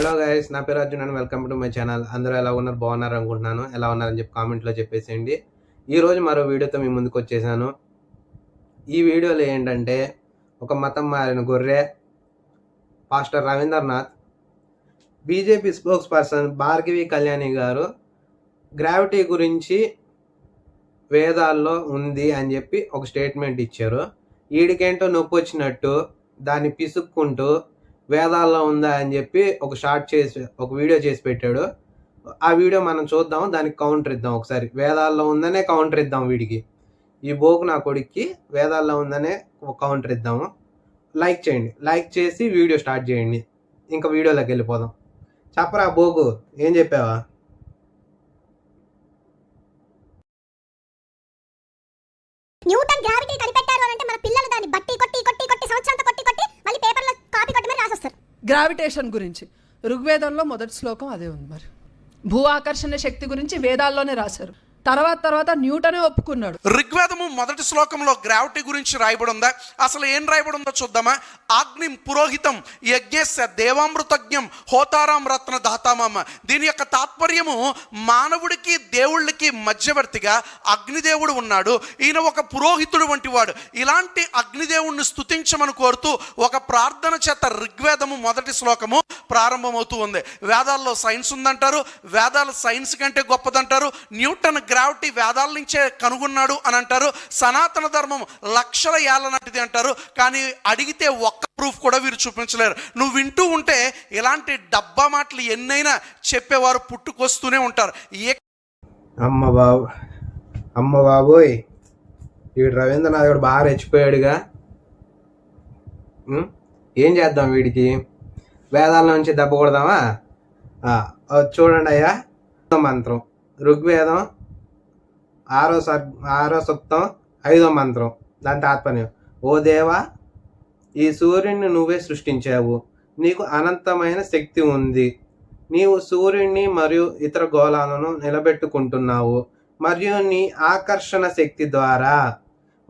Hello guys నా పేరు Arjun and welcome to my channel అందరూ ఎలా ఉన్నారు? బాగున్నారు అనుకుంటున్నాను. ఎలా ఉన్నారని చెప్పి కామెంట్లో చెప్పేసేయండి. ఈరోజు మరో వీడియోతో మీ ముందుకు వచ్చేసాను. ఈ వీడియోలో ఏంటంటే ఒక మతం మారిన గొర్రె pastor Ravindranath BJP spokesperson Bhargavi Kalyani garu gravity గురించి వేదాల్లో ఉంది అని చెప్పి ఒక స్టేట్మెంట్ ఇచ్చారు. ఈడికేంటో నొప్పి వచ్చినట్టు దాన్ని పిసుక్కుంటూ వేదాల్లో ఉందా అని చెప్పి ఒక షార్ట్ చేసి ఒక వీడియో చేసి పెట్టాడు. ఆ వీడియో మనం చూద్దాం దానికి కౌంటర్ ఇద్దాం ఒకసారి. వేదాల్లో ఉందనే కౌంటర్ ఇద్దాం వీడికి. ఈ బోకు నా కొడుక్కి వేదాల్లో ఉందనే కౌంటర్ ఇద్దాము. లైక్ చేయండి. లైక్ చేసి వీడియో స్టార్ట్ చేయండి. ఇంకా వీడియోలోకి వెళ్ళిపోదాం. చెప్పరా బోకు ఏం చెప్పావా? గ్రావిటేషన్ గురించి. ఋగ్వేదంలో మొదటి శ్లోకం అదే ఉంది మరి. భూ ఆకర్షణ శక్తి గురించి వేదాల్లోనే రాశారు. తర్వాత తర్వాత న్యూటనే ఒప్పుకున్నాడు. ఋగ్వేదము మొదటి శ్లోకంలో గ్రావిటీ గురించి రాయబడి ఉందా అసలు ఏం రాయబడి ఉందో చూద్దామా? అగ్ని పురోహితం యజ్ఞస్య దేవామృతజ్ఞం హోతారాం రత్న దాతామమ్మ దీని యొక్క తాత్పర్యము మానవుడికి దేవుళ్ళకి మధ్యవర్తిగా అగ్నిదేవుడు ఉన్నాడు. ఈయన ఒక పురోహితుడు వంటి వాడు. ఇలాంటి అగ్నిదేవుణ్ణి స్తుతించమని కోరుతూ ఒక ప్రార్థన చేత ఋగ్వేదము మొదటి శ్లోకము ప్రారంభమవుతూ ఉంది. వేదాల్లో సైన్స్ ఉందంటారు. వేదాలు సైన్స్ కంటే గొప్పదంటారు. న్యూటన్ గ్రావిటీ వేదాల నుంచే కనుగొన్నాడు అని అంటారు. సనాతన ధర్మం లక్షల ఏళ్ళ నాటిది అంటారు. కానీ అడిగితే ఒక్క ప్రూఫ్ కూడా వీరు చూపించలేరు. నువ్వు వింటూ ఉంటే ఇలాంటి డబ్బా మాటలు ఎన్నైనా చెప్పేవారు పుట్టుకొస్తూనే ఉంటారు. ఏ అమ్మ బాబు అమ్మ బాబోయ్ వీడు రవీంద్రనాథ్ కూడా బాగా రెచ్చిపోయాడుగా. ఏం చేద్దాం వీడికి? వేదాల నుంచి దెబ్బ కొడదామా? చూడండి అయ్యా. మంత్రం. ఋగ్వేదం ఆరో సర్ ఆరో సూక్తం ఐదో మంత్రం. దాని తాత్పర్యం ఓ దేవా ఈ సూర్యుడిని నువ్వే సృష్టించావు. నీకు అనంతమైన శక్తి ఉంది. నీవు సూర్యుడిని మరియు ఇతర గోళాలను నిలబెట్టుకుంటున్నావు. మరియు నీ ఆకర్షణ శక్తి ద్వారా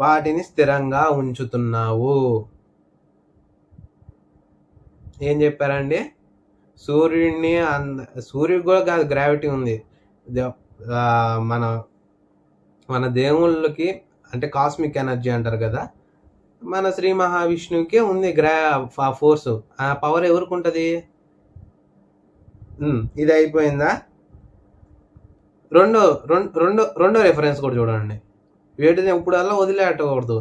వాటిని స్థిరంగా ఉంచుతున్నావు. ఏం చెప్పారండి? సూర్యుడిని అంద సూర్యుడు కూడా కాదు గ్రావిటీ ఉంది. మన మన దేవుళ్ళకి అంటే కాస్మిక్ ఎనర్జీ అంటారు కదా మన శ్రీ మహావిష్ణువుకే ఉంది గ్రా ఫోర్స్ ఆ పవర్ ఎవరికి ఉంటుంది? ఇది అయిపోయిందా? రెండో రెండు రెండో రెండో రెఫరెన్స్ కూడా చూడండి. వీటిని ఇప్పుడల్లా వదిలేటకూడదు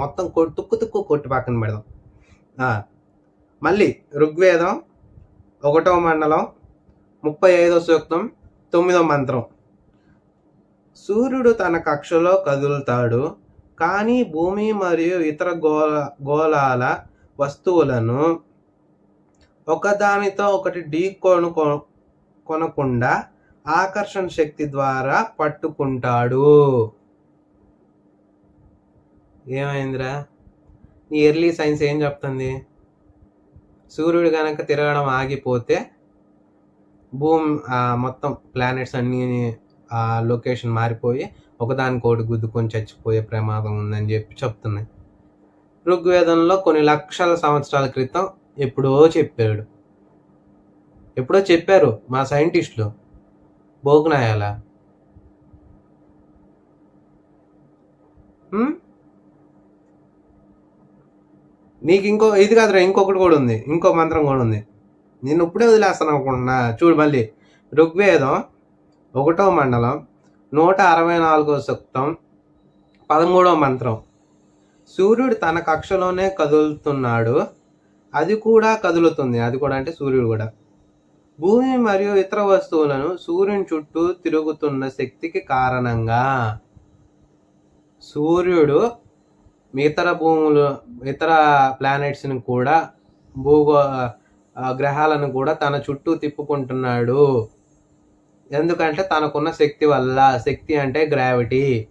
మొత్తం కొట్టు తుక్కు తుక్కు కొట్టి పక్కన పెడదాం. మళ్ళీ ఋగ్వేదం ఒకటో మండలం ముప్పై ఐదో సూక్తం తొమ్మిదో మంత్రం. సూర్యుడు తన కక్షలో కదులుతాడు కానీ భూమి మరియు ఇతర గోళ గోళాల వస్తువులను ఒకదానితో ఒకటి ఢీ కొను కొనకుండా ఆకర్షణ శక్తి ద్వారా పట్టుకుంటాడు. ఏమైందిరా? నీ ఎర్లీ సైన్స్ ఏం చెప్తుంది? సూర్యుడు కనుక తిరగడం ఆగిపోతే భూమి ఆ, మొత్తం ప్లానెట్స్ అన్నీ ఆ లొకేషన్ మారిపోయి ఒకదానికోటి గుద్దుకొని చచ్చిపోయే ప్రమాదం ఉందని చెప్పి చెప్తున్నాయి. ఋగ్వేదంలో కొన్ని లక్షల సంవత్సరాల క్రితం ఎప్పుడో చెప్పాడు. ఎప్పుడో చెప్పారు మా సైంటిస్టులు. భోగనాయాల. నీకు ఇంకో ఇది కాదురా ఇంకొకటి కూడా ఉంది. ఇంకో మంత్రం కూడా ఉంది. నేను ఇప్పుడే వదిలేస్తాను అనుకుంటున్నా. చూడు మళ్ళీ. ఋగ్వేదం ఒకటో మండలం నూట అరవై నాలుగో సూక్తం పదమూడో మంత్రం. సూర్యుడు తన కక్షలోనే కదులుతున్నాడు. అది కూడా కదులుతుంది. అది కూడా అంటే సూర్యుడు కూడా. భూమి మరియు ఇతర వస్తువులను సూర్యుని చుట్టూ తిరుగుతున్న శక్తికి కారణంగా సూర్యుడు ఇతర భూములు ఇతర ప్లానెట్స్ని కూడా భూగో గ్రహాలను కూడా తన చుట్టూ తిప్పుకుంటున్నాడు. ఎందుకంటే తనకున్న శక్తి వల్ల శక్తి అంటే గ్రావిటీ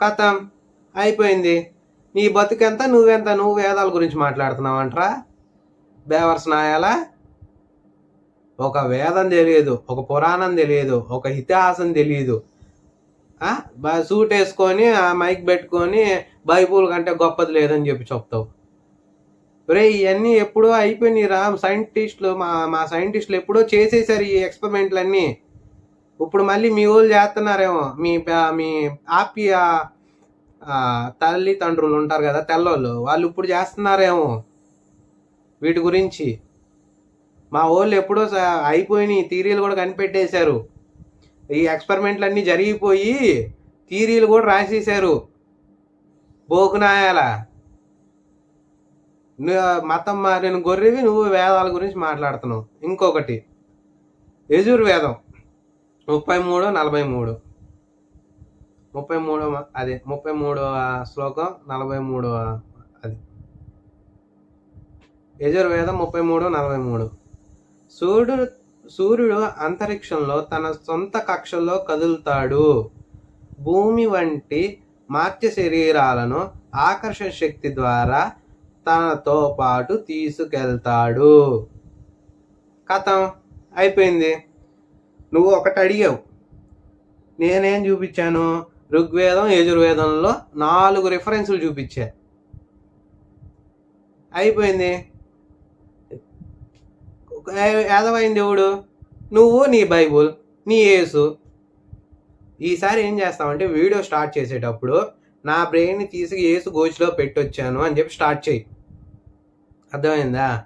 కథం. అయిపోయింది. నీ బతుకెంత నువ్వెంత నువ్వు వేదాల గురించి మాట్లాడుతున్నావు అంటరా బేవర్స్ నాయాలా? ఒక వేదం తెలియదు ఒక పురాణం తెలియదు ఒక ఇతిహాసం తెలియదు. సూట్ వేసుకొని ఆ మైక్ పెట్టుకొని బైబుల్ కంటే గొప్పది లేదని చెప్పి చెప్తావు. రే ఇవన్నీ ఎప్పుడో అయిపోయినాయి రా. సైంటిస్టులు మా మా సైంటిస్టులు ఎప్పుడో చేసేసారు ఈ ఎక్స్పెరిమెంట్లన్నీ. ఇప్పుడు మళ్ళీ మీ వాళ్ళు చేస్తున్నారేమో. మీ మీ ఆప్య తల్లిదండ్రులు ఉంటారు కదా తెల్లోళ్ళు. వాళ్ళు ఇప్పుడు చేస్తున్నారేమో వీటి గురించి. మా వాళ్ళు ఎప్పుడో స- అయిపోయినాయి. థీరీలు కూడా కనిపెట్టేశారు. ఈ ఎక్స్పెరిమెంట్లన్నీ జరిగిపోయి థీరీలు కూడా రాసేసారు బోకునాయాల. మతం మారిన గొర్రెవి నువ్వు వేదాల గురించి మాట్లాడుతున్నావు. ఇంకొకటి యజుర్వేదం ముప్పై మూడు నలభై మూడు. ముప్పై మూడో అదే ముప్పై మూడవ శ్లోకం నలభై మూడవ అది. యజుర్వేదం ముప్పై మూడు నలభై మూడు. సూర్యుడు సూర్యుడు అంతరిక్షంలో తన సొంత కక్షలో కదులుతాడు. భూమి వంటి మార్చ శరీరాలను ఆకర్షణ శక్తి ద్వారా తనతో పాటు తీసుకెళ్తాడు. కథం అయిపోయింది. నువ్వు ఒకటి అడిగావు. నేనేం చూపించాను? ఋగ్వేదం యజుర్వేదంలో నాలుగు రిఫరెన్సులు చూపించా. అయిపోయింది. ఏదవైంది దేవుడు నువ్వు నీ బైబుల్ నీ యేసు. ఈసారి ఏం చేస్తామంటే వీడియో స్టార్ట్ చేసేటప్పుడు నా బ్రెయిన్ని తీసి యేసు గోచిలో పెట్టొచ్చాను అని చెప్పి స్టార్ట్ చేయి. అర్థమైందా?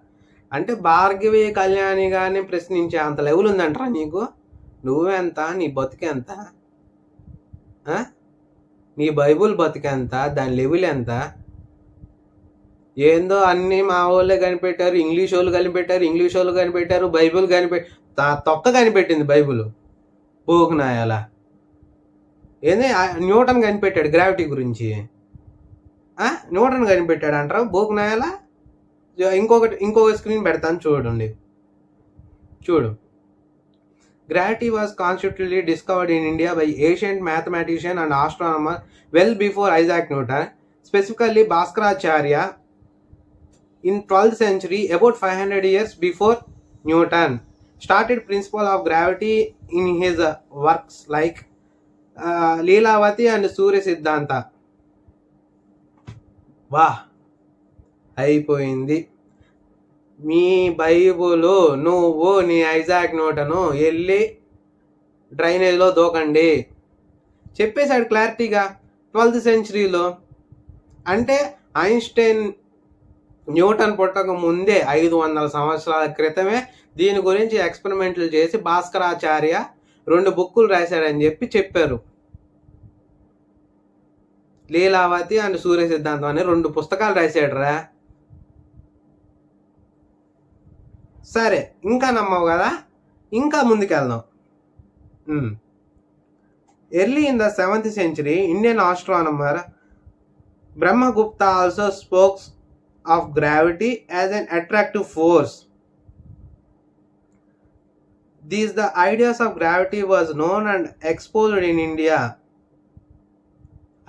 అంటే భార్గవి కళ్యాణి గారిని ప్రశ్నించే అంత లెవెల్ ఉందంటరా నీకు? నువ్వెంత? నీ బతుకెంత? నీ బైబుల్ బతుకెంత? దాని లెవెల్ ఎంత? ఏందో అన్ని మా వాళ్ళే కనిపెట్టారు ఇంగ్లీష్ వాళ్ళు కనిపెట్టారు ఇంగ్లీష్ వాళ్ళు కనిపెట్టారు బైబుల్ కనిపె తా- తొక్క కనిపెట్టింది బైబుల్. పోకునాయాల ఏంది? న్యూటన్ కనిపెట్టాడు గ్రావిటీ గురించి. న్యూటన్ కనిపెట్టాడు అంటారా బోకునాయాల ఇంకొకటి ఇంకొక స్క్రీన్ పెడతాను చూడండి. చూడు. Gravity was consistently discovered in India by Asian mathematician and astronomer well before Isaac Newton specifically Bhaskaracharya in twelfth century about five hundred years before Newton started principle of gravity in his works like Lilavati and Surya Siddhanta వాహ్ అయిపోయింది. మీ Bible నువ్వు నీ Isaac నోటను వెళ్ళి డ్రైనేజ్లో దూకండి. చెప్పేశాడు క్లారిటీగా twelfth సెంచరీలో. అంటే Einstein Newton పుట్టక ముందే ఐదు వందల సంవత్సరాల క్రితమే దీని గురించి ఎక్స్పెరిమెంట్లు చేసి భాస్కరాచార్య రెండు బుక్కులు రాశాడని చెప్పి చెప్పారు. లీలావతి అండ్ సూర్య సిద్ధాంతం అనే రెండు పుస్తకాలు రాశాడు రా సరే ఇంకా నమ్మవు కదా? ఇంకా ముందుకెళ్దాం. Early in the seventh century Indian astronomer Brahmagupta also spokes of gravity as an attractive force these the ideas of gravity was known and exposed in India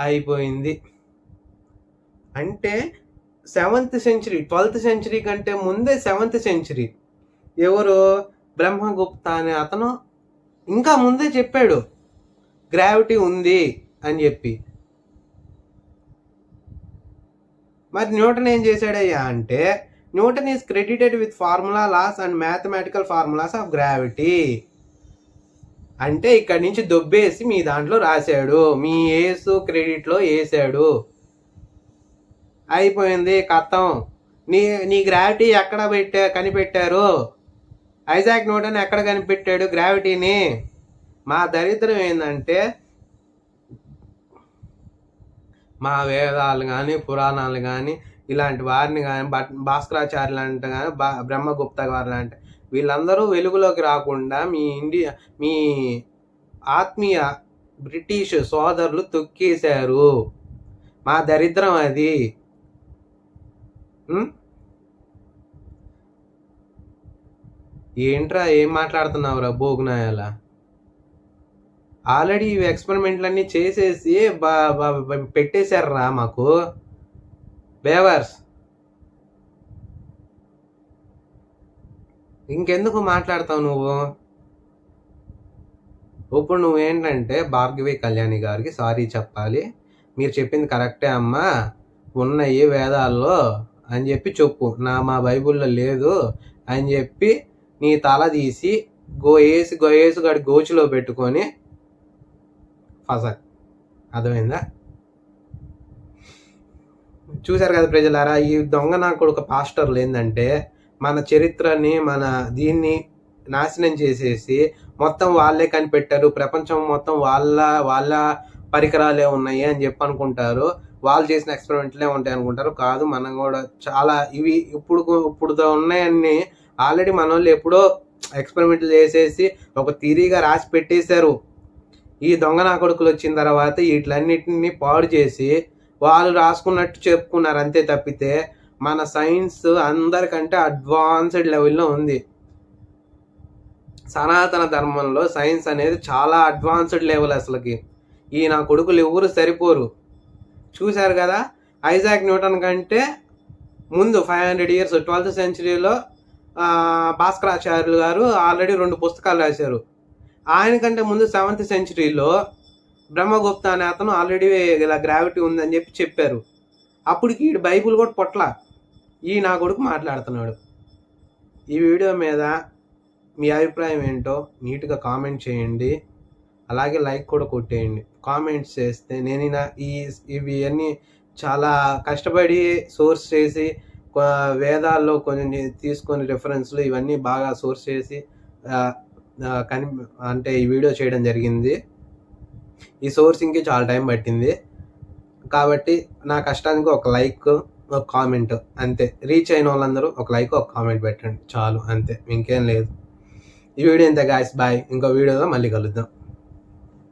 అయిపోయింది. అంటే సెవెంత్ సెంచరీ ట్వెల్త్ సెంచరీ కంటే ముందే seventh century ఎవరు బ్రహ్మగుప్త అనే అతను ఇంకా ముందే చెప్పాడు గ్రావిటీ ఉంది అని చెప్పి. మరి న్యూటన్ ఏం చేశాడయ్యా అంటే Newton is credited with formula laws and mathematical formulas of gravity. అంటే ఇక్కడి నుంచి దొబ్బేసి మీ దాంట్లో రాశాడు మీ ఏసు క్రెడిట్లో వేసాడు అయిపోయింది కథం. నీ నీ గ్రావిటీ ఎక్కడ పెట్టా కనిపెట్టారు? ఐజాక్ న్యూటన్ ఎక్కడ కనిపెట్టాడు? గ్రావిటీని. మా దరిద్రం ఏంటంటే మా వేదాలు కానీ పురాణాలు కానీ ఇలాంటి వారిని కానీ భాస్కరాచార్యులు అంట కానీ బా బ్రహ్మగుప్త గారు లాంటి వీళ్ళందరూ వెలుగులోకి రాకుండా మీ ఇండియా మీ ఆత్మీయ బ్రిటిష్ సోదరులు తొక్కేశారు. మా దరిద్రం అది. ఏంట్రా ఏం మాట్లాడుతున్నావురా బోగునాయాల ఆల్రెడీ ఇవి ఎక్స్పెరిమెంట్లన్నీ చేసేసి బా బా- మాకు. బేవర్స్ ఇంకెందుకు మాట్లాడతావు నువ్వు? ఇప్పుడు నువ్వేంటంటే భార్గవి కళ్యాణి గారికి సారీ చెప్పాలి. మీరు చెప్పింది కరెక్టే అమ్మా. ఉన్నాయి వేదాల్లో అని చెప్పి చెప్పు. నా మా బైబిల్లో లేదు అని చెప్పి నీ తల తీసి గో వేసి గో వేసి గడి గోచులో పెట్టుకొని ఫసక్ అర్థమైందా? చూశారు కదా ప్రజలారా ఈ దొంగ నా కొడుకు పాస్టర్లు ఏంటంటే మన చరిత్రని మన దీన్ని నాశనం చేసేసి మొత్తం వాళ్ళే కనిపెట్టారు ప్రపంచం మొత్తం వాళ్ళ వాళ్ళ పరికరాలే ఉన్నాయి అని చెప్పి అనుకుంటారు వాళ్ళు చేసిన ఎక్స్పెరిమెంట్లే ఉంటాయి అనుకుంటారు. కాదు మనం కూడా చాలా ఇవి ఇప్పుడు ఇప్పుడుతో ఉన్నాయన్నీ ఆల్రెడీ మన వాళ్ళు ఎప్పుడో ఎక్స్పెరిమెంట్లు చేసేసి ఒక థిరీగా రాసి పెట్టేశారు. ఈ దొంగ నా కొడుకులు వచ్చిన తర్వాత వీటిలన్నిటిని పాడు చేసి వాళ్ళు రాసుకున్నట్టు చెప్పుకున్నారు అంతే తప్పితే మన సైన్స్ అందరికంటే అడ్వాన్స్డ్ లెవెల్లో ఉంది. సనాతన ధర్మంలో సైన్స్ అనేది చాలా అడ్వాన్స్డ్ లెవెల్ అసలుకి. ఈ నా కొడుకులు ఎవరు సరిపోరు. చూశారు కదా ఐజాక్ న్యూటన్ కంటే ముందు ఫైవ్ హండ్రెడ్ ఇయర్స్ ట్వెల్త్ సెంచరీలో భాస్కరాచార్యులు గారు ఆల్రెడీ రెండు పుస్తకాలు రాశారు. ఆయన కంటే ముందు సెవెంత్ సెంచరీలో బ్రహ్మగుప్త అనే అతను ఆల్రెడీ ఇలా గ్రావిటీ ఉందని చెప్పి చెప్పారు. అప్పటికి ఈ బైబుల్ కూడా పొట్ల. ఈ నా కొడుకు మాట్లాడుతున్నాడు. ఈ వీడియో మీద మీ అభిప్రాయం ఏంటో నీట్గా కామెంట్ చేయండి. అలాగే లైక్ కూడా కొట్టేయండి. కామెంట్స్ చేస్తే నేను ఈ ఇవి అన్నీ చాలా కష్టపడి సోర్స్ చేసి వేదాల్లో కొన్ని తీసుకొని రెఫరెన్స్లు ఇవన్నీ బాగా సోర్స్ చేసి కని అంటే ఈ వీడియో చేయడం జరిగింది. ఈ సోర్సింగ్కి చాలా టైం పట్టింది. కాబట్టి నా కష్టానికి ఒక లైక్ ఒక కామెంట్ అంతే. రీచ్ అయిన వాళ్ళందరూ ఒక లైక్ ఒక కామెంట్ పెట్టండి. చాలు అంతే. ఇంకేం లేదు. ఈ వీడియో ఇంత గాయస్ బాయ్ ఇంకో వీడియోలో మళ్ళీ కలుద్దాం.